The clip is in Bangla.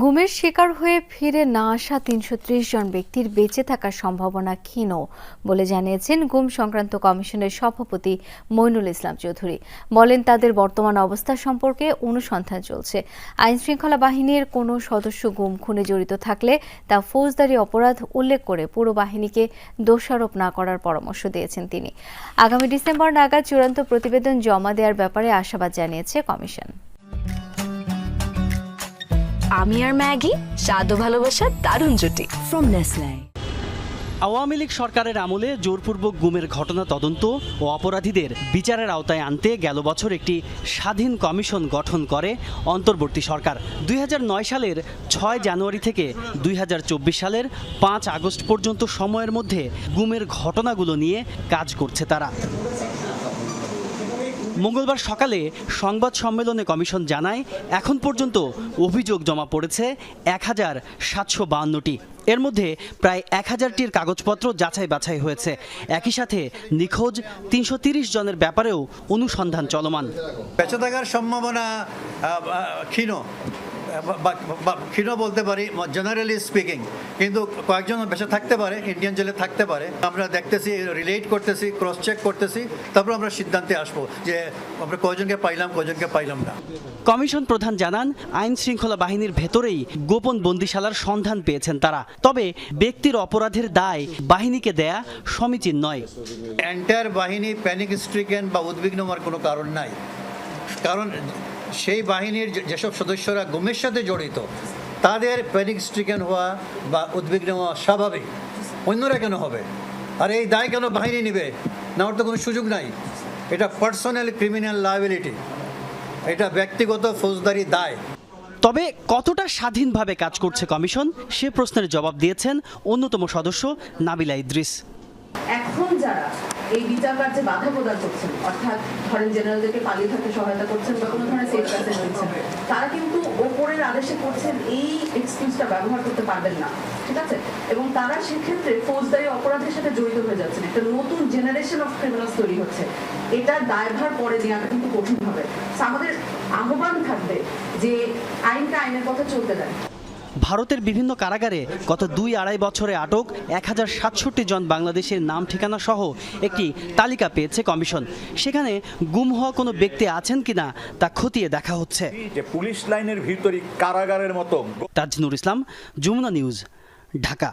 গুমের শিকার হয়ে ফিরে না আসা তিনশো ত্রিশ জন ব্যক্তির বেঁচে থাকার সম্ভাবনা ক্ষীণ বলে জানিয়েছেন গুম সংক্রান্ত কমিশনের সভাপতি মইনুল ইসলাম চৌধুরী। বলেন, তাদের বর্তমান অবস্থা সম্পর্কে অনুসন্ধান চলছে। আইন শৃঙ্খলা বাহিনীর কোনো সদস্য গুম খুনে জড়িত থাকলে তা ফৌজদারি অপরাধ উল্লেখ করে পুরো বাহিনীকে দোষারোপ না করার পরামর্শ দিয়েছেন তিনি। আগামী ডিসেম্বর নাগাদ চূড়ান্ত প্রতিবেদন জমা দেওয়ার ব্যাপারে আশাবাদ জানিয়েছে কমিশন। আমি আর ম্যাগি স্বাদ ও ভালোবাসার দারুণ জুটি। From Nestle. আওয়ামী লীগ সরকারের আমলে জোরপূর্বক গুমের ঘটনা তদন্ত ও অপরাধীদের বিচারের আওতায় আনতে গেল বছর একটি স্বাধীন কমিশন গঠন করে অন্তর্বর্তী সরকার। দুই হাজার নয় সালের ছয় জানুয়ারি থেকে দুই হাজার চব্বিশ সালের পাঁচ আগস্ট পর্যন্ত সময়ের মধ্যে গুমের ঘটনাগুলো নিয়ে কাজ করছে তারা। মঙ্গলবার সকালে সংবাদ সম্মেলনে কমিশন জানায়, এখন পর্যন্ত অভিযোগ জমা পড়েছে এক হাজার সাতশো বাহান্নটি। এর মধ্যে প্রায় এক হাজারটির কাগজপত্র যাচাই বাছাই হয়েছে। একই সাথে নিখোঁজ তিনশো জনের ব্যাপারেও অনুসন্ধান চলমান। বেঁচে থাকার সম্ভাবনা ক্ষীণ। ক্ষীণ বলতে পারি জেনারেলি স্পিকিং কিন্তু কয়েকজন বেঁচে থাকতে পারে ইন্ডিয়ান জেলে থাকতে পারে। আমরা দেখতেছি রিলেট করতেছি ক্রস চেক করতেছি তারপর আমরা সিদ্ধান্তে আসব যে আমরা কয়জনকে পাইলাম কয়জনকে পাইলাম না। কমিশন প্রধান জানান আইন শৃঙ্খলা বাহিনীর ভেতরেই গোপন বন্দিশালার সন্ধান পেয়েছেন তারা। তবে ব্যক্তির অপরাধের দায় বাহিনীকে দেয়া সমীচীন নয়। এন্টায়ার বাহিনী প্যানিক স্ট্রিকেন বা উদ্বিগ্ন হওয়ার কোনো কারণ নাই। কারণ সেই বাহিনীর যেসব সদস্যরা গুমের সাথে জড়িত তাদের প্যানিক স্ট্রিকেন হওয়া বা উদ্বিগ্ন হওয়া স্বাভাবিক। অন্যরা কেন হবে? আর এই দায় কেন বাহিনী নেবে? নেওয়ার তো কোনো সুযোগ নাই। এটা পার্সোনাল ক্রিমিনাল লাইবিলিটি এটা ব্যক্তিগত ফৌজদারি দায়। তবে কতটা স্বাধীনভাবে কাজ করছে কমিশন সে প্রশ্নের জবাব দিয়েছেন অন্যতম সদস্য নাবিলা ইদ্রিস। এখন যারা এই বিচার কার্যে বাধা প্রদান করছেন, অর্থাৎ ধরেন জেনারেলদেরকে পালিয়ে থাকতে সহায়তা করছেন বা কোনো ধরনের সেফ প্যাসেজ দিচ্ছেন তারা কিন্তু ওপরের আদেশে করছেন, এই এক্সকিউজটা ব্যবহার করতে পারবেন না, ঠিক আছে? এবং তারা সেক্ষেত্রে ফৌজদারি অপরাধের সাথে জড়িত হয়ে যাচ্ছেন, একটা নতুন জেনারেশন অফ ক্রিমিনালস তৈরি হচ্ছে, এটা দায়ভার পরে নেওয়াটা কিন্তু কঠিন হবে। আমাদের আহ্বান থাকবে যে আইনটা আইনের পথে চলতে দেয় ভারতের বিভিন্ন কারাগারে গত দুই আড়াই বছরে আটক এক হাজার সাতষট্টি জন বাংলাদেশের নাম ঠিকানা সহ একটি তালিকা পেয়েছে কমিশন। সেখানে গুম হওয়া কোনো ব্যক্তি আছেন কিনা তা খতিয়ে দেখা হচ্ছে। পুলিশ লাইনের ভিতরে কারাগারের মতো তাজনুর ইসলাম যমুনা নিউজ ঢাকা।